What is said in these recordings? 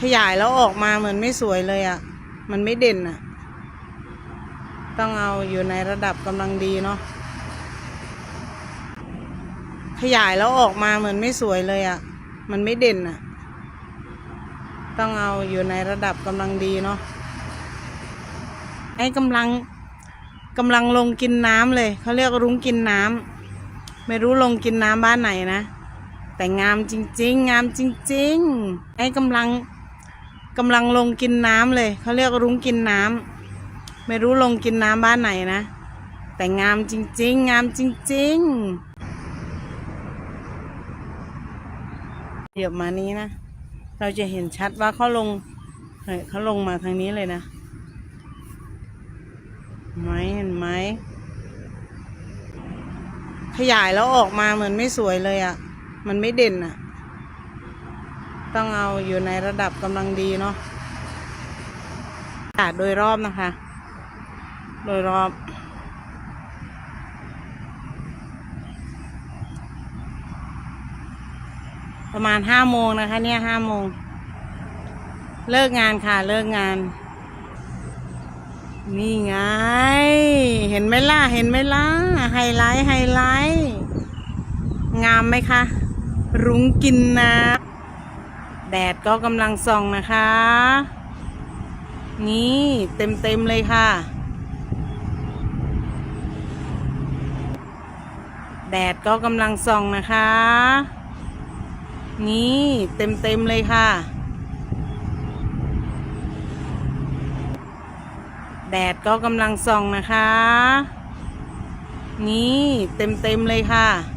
ขยายแล้วออกมาเหมือนไม่สวยเลยอะ่ะ มันไม่เด่นอะ่ะ ต้องเอาอยู่ในระดับกำลังดีเนาะ ขยายแล้วออกมาเหมือนไม่สวยเลยอะ่ะ มันไม่เด่นอะ่ะ ต้องเอาอยู่ในระดับกำลังดีเนาะ ไอ้กำลังกำลังลงกินน้ำเลย เขาเรียกรุ้งกินน้ำ ไม่รู้ลงกินน้ำบ้านไหนนะแต่งามจริง ๆ งามจริง ๆ ไอ้กำลัง กำลังลงกินน้ำเลยเขาเรียกรุ้งกินน้ำไม่รู้ลงกินน้ำบ้านไหนนะ แต่งามจริง ๆ งามจริง ๆ เดี๋ยวมานี้นะ เราจะเห็นชัดว่าเขาลงเฮ้ยเขาลงมาทางนี้เลยนะไหมเห็นไหมขยายแล้วออกมาเหมือนไม่สวยเลยอะ่ะ มันไม่เด่นอะ่ะ ต้องเอาอยู่ในระดับกำลังดีเนาะอากาศโดยรอบนะคะ โดยรอบ ประมาณห้าโมงนะคะ เนี่ยห้าโมง เลิกงานค่ะเลิกงาน นี่ไง เห็นไหมล่ะ เห็นไหมล่ะ ไฮไลท์ไฮไลท์ งามไหมคะ รุ้งกินนะ แดดก็กำลังส่องนะคะ นี่เต็มเต็มเลยค่ะ แดดก็กำลังส่องนะคะ นี่เต็มเต็มเลยค่ะ แดดก็กำลังส่องนะคะ นี่เต็มเต็มเลยค่ะ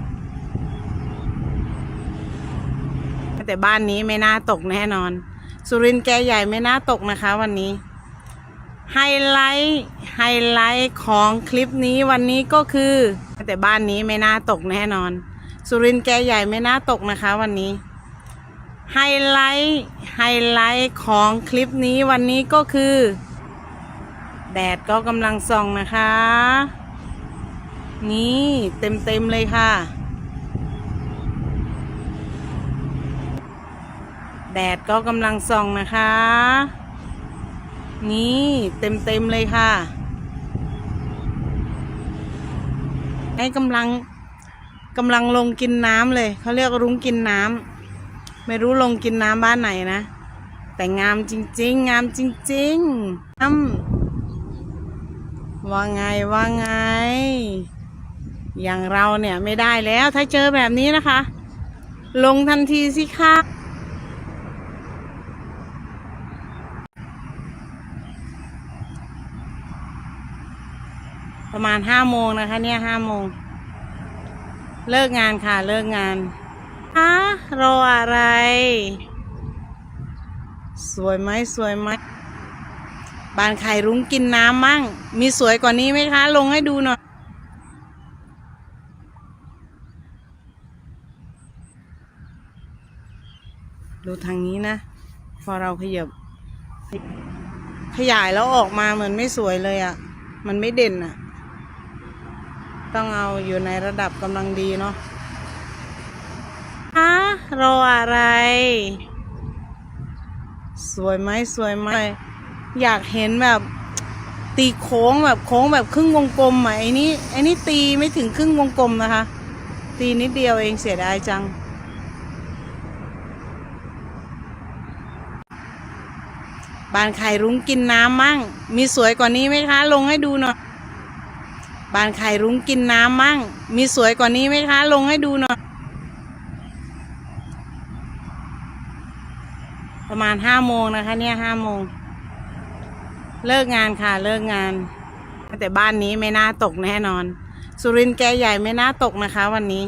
แต่บ้านนี้ไม่น่าตกแน่นอน สุรินทร์แกใหญ่ไม่น่าตกนะคะ วันนี้ ไฮไลท์ไฮไลท์ของคลิปนี้วันนี้ก็คือ แต่บ้านนี้ไม่น่าตกแน่นอน สุรินทร์แกใหญ่ไม่น่าตกนะคะ วันนี้ ไฮไลท์ไฮไลท์ของคลิปนี้วันนี้ก็คือ แดดก็กำลังส่องนะคะ นี่เต็มเต็มเลยค่ะ แดดก็กำลังส่องนะคะ นี่เต็มเต็มเลยค่ะไอ้กำลังกำลังลงกินน้ำเลย เขาเรียกรุ้งกินน้ำไม่รู้ลงกินน้ำบ้านไหนนะ แต่งามจริง ๆ งามจริงๆน้ำว่าไงว่าไง อย่างเราเนี่ยไม่ได้แล้วถ้าเจอแบบนี้นะคะ ลงทันทีสิคะ ประมาณห้าโมงนะคะ เนี่ยห้าโมง เลิกงานค่ะ เลิกงานอะรออะไร สวยไหมสวยไหมบานไข่รุ้งกินน้ำมั่ง มีสวยกว่านี้ไหมคะ ลงให้ดูหน่อย ดูทางนี้นะ พอเราขยับ ขยายแล้วออกมาเหมือนไม่สวยเลยอะ่ะ มันไม่เด่นอะ่ะ ต้องเอาอยู่ในระดับกำลังดีเนาะอะรออะไร สวยไหมสวยไหมอยากเห็นแบบตีโค้งแบบโค้งแบบครึ่งวงกลมอะไอ้นี่ไอ้นี่ตีไม่ถึงครึ่งวงกลมนะคะ ตีนิดเดียวเองเสียดายจัง บานไข่รุ้งกินน้ำมั่ง มีสวยกว่านี้ไหมคะ ลงให้ดูหน่อย บานไข่รุ้งกินน้ำมั่ง มีสวยกว่านี้ไหมคะ ลงให้ดูหน่อย ประมาณห้าโมงนะคะเนี่ยห้าโมง เลิกงานค่ะ เลิกงาน แต่บ้านนี้ไม่น่าตกแน่นอน สุรินทร์แกใหญ่ไม่น่าตกนะคะ วันนี้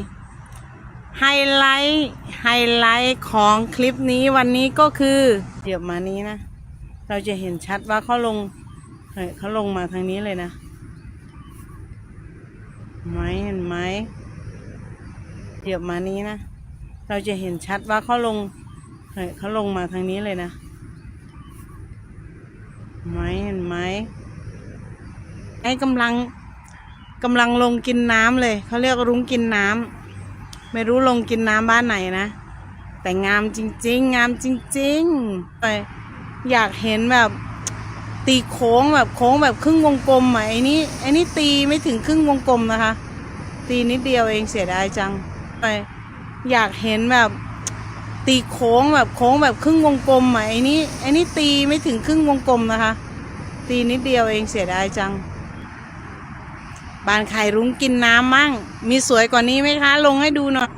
ไฮไลท์ ไฮไลท์ของคลิปนี้วันนี้ก็คือ เดี๋ยวมานี้นะ เราจะเห็นชัดว่าเขาลงเฮ้ยเขาลงมาทางนี้เลยนะ ไหมเห็นไหมเดี๋ยวมานี้นะ เราจะเห็นชัดว่าเขาลงเฮ้ยเขาลงมาทางนี้เลยนะไหมเห็นไหมไอ้กำลังกำลังลงกินน้ำเลยเขาเรียกรุ้งกินน้ำไม่รู้ลงกินน้ำบ้านไหนนะแแต่งามจริง ๆ งามจริงๆไปอยากเห็นแบบ ตีโค้งแบบโค้งแบบครึ่งวงกลมอะไอ้นี่ไอ้นี่ตีไม่ถึงครึ่งวงกลมนะคะ ตีนิดเดียวเองเสียดายจังไปอยากเห็นแบบตีโค้งแบบโค้งแบบครึ่งวงกลมอะไอ้นี่ไอ้นี่ตีไม่ถึงครึ่งวงกลมนะคะ ตีนิดเดียวเองเสียดายจังบานไข่รุ้งกินน้ำมั่ง มีสวยกว่านี้ไหมคะ ลงให้ดูหน่อย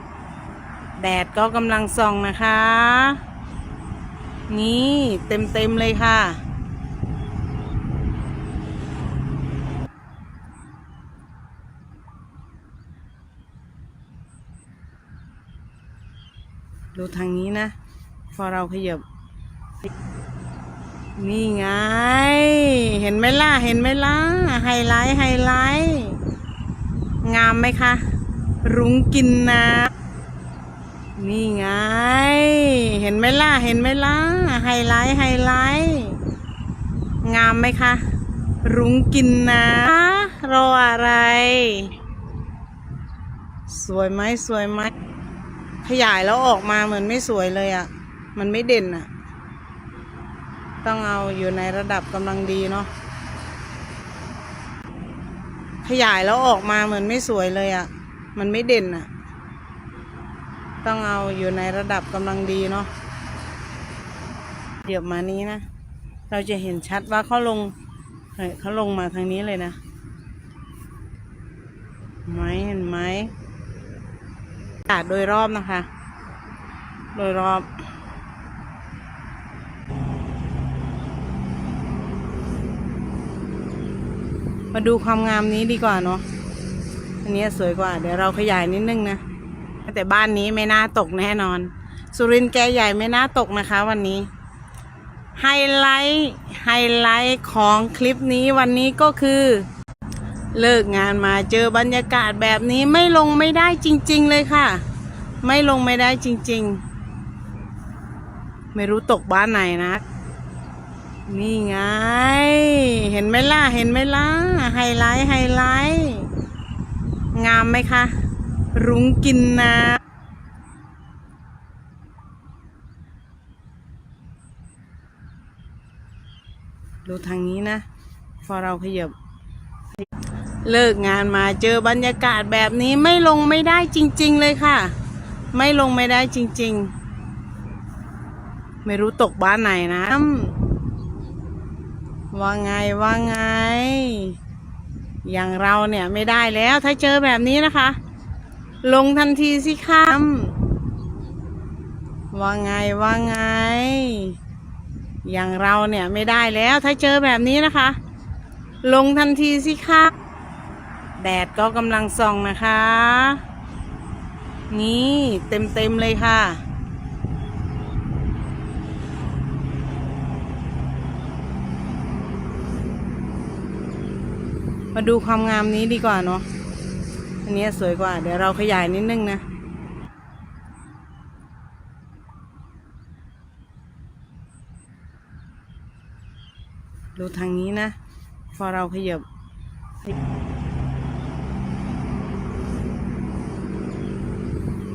แดดก็กำลังส่องนะคะ นี่เต็มเต็มเลยค่ะ ดูทางนี้นะ พอเราขยับ นี่ไง เห็นไหมล่ะ เห็นไหมล่ะ ไฮไลท์ ไฮไลท์ งามไหมคะ รุ้งกินนะนี่ไง เห็นไหมล่ะ เห็นไหมล่ะ ไฮไลท์ ไฮไลท์ งามไหมคะ รุ้งกินนะรออะไร สวยไหมสวยไหม ขยายแล้วออกมาเหมือนไม่สวยเลยอะ่ะ มันไม่เด่นอะ่ะ ต้องเอาอยู่ในระดับกำลังดีเนาะ ขยายแล้วออกมาเหมือนไม่สวยเลยอะ่ะ มันไม่เด่นอะ่ะ ต้องเอาอยู่ในระดับกำลังดีเนาะ เดี๋ยวมานี้นะ เราจะเห็นชัดว่าเขาลงเขาลงมาทางนี้เลยนะ ไหมเห็นไหมากาศโดยรอบนะคะ โดยรอบ มาดูความงามนี้ดีกว่าเนาะอันนี้สวยกว่า เดี๋ยวเราขยายนิดนึงนะ แต่บ้านนี้ไม่น่าตกแน่นอน สุรินทร์แกใหญ่ไม่น่าตกนะคะ วันนี้ ไฮไลท์ ไฮไลท์ของคลิปนี้วันนี้ก็คือ เลิกงานมาเจอบรรยากาศแบบนี้ไม่ลงไม่ได้จริง ๆ เลยค่ะ ไม่ลงไม่ได้จริง ๆ ไม่รู้ตกบ้านไหนนะนี่ไง เห็นไหมล่ะ เห็นไหมล่ะ ไฮไลท์ ไฮไลท์ งามไหมคะ รุ้งกินน้ำดูทางนี้นะ พอเราขยับ เลิกงานมาเจอบรรยากาศแบบนี้ไม่ลงไม่ได้จริง ๆ เลยค่ะ ไม่ลงไม่ได้จริง ๆ ไม่รู้ตกบ้านไหนนะว่าไงว่าไง อย่างเราเนี่ยไม่ได้แล้วถ้าเจอแบบนี้นะคะ ลงทันทีสิค่ะว่าไงว่าไง อย่างเราเนี่ยไม่ได้แล้วถ้าเจอแบบนี้นะคะ ลงทันทีสิคะแดดก็กำลังส่องนะคะ นี่เต็มเต็มเลยค่ะ มาดูความงามนี้ดีกว่าเนาะอันนี้สวยกว่า เดี๋ยวเราขยายนิดนึงนะดูทางนี้นะ พอเราขยับ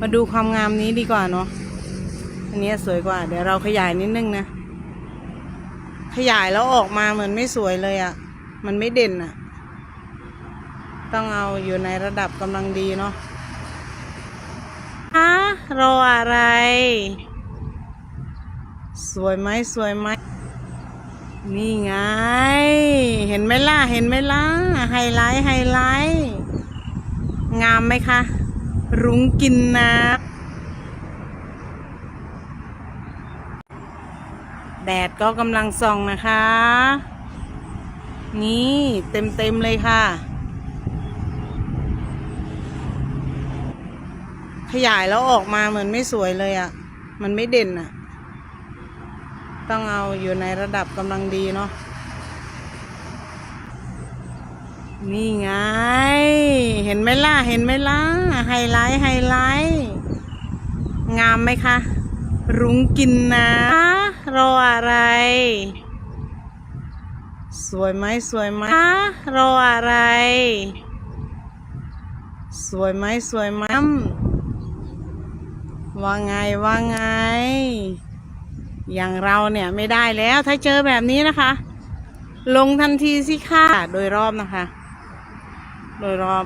มาดูความงามนี้ดีกว่าเนาะ อันนี้สวยกว่า เดี๋ยวเราขยายนิดนึงนะ ขยายแล้วออกมาเหมือนไม่สวยเลยอะ่ะ มันไม่เด่นอะ่ะ ต้องเอาอยู่ในระดับกำลังดีเนาะฮะรออะไร สวยไหมสวยไหม นี่ไง เห็นไหมล่ะ เห็นไหมล่ะ ไฮไลท์ ไฮไลท์ งามไหมคะ รุ้งกินน้ำแดดก็กำลังส่องนะคะ นี่เต็มเต็มเลยค่ะ ขยายแล้วออกมาเหมือนไม่สวยเลยอะ่ะ มันไม่เด่นอะ่ะ ต้องเอาอยู่ในระดับกำลังดีเนาะนี่ไง เห็นไหมล่ะ เห็นไหมล่ะ ไฮไลท์ ไฮไลท์ งามไหมคะ รุ้งกินนะ รออะไร สวยไหมสวยไหมรออะไร สวยไหมสวยไหมว่าไงว่าไง อย่างเราเนี่ยไม่ได้แล้วถ้าเจอแบบนี้นะคะ ลงทันทีสิค่ะโดยรอบนะคะ โดยรอบ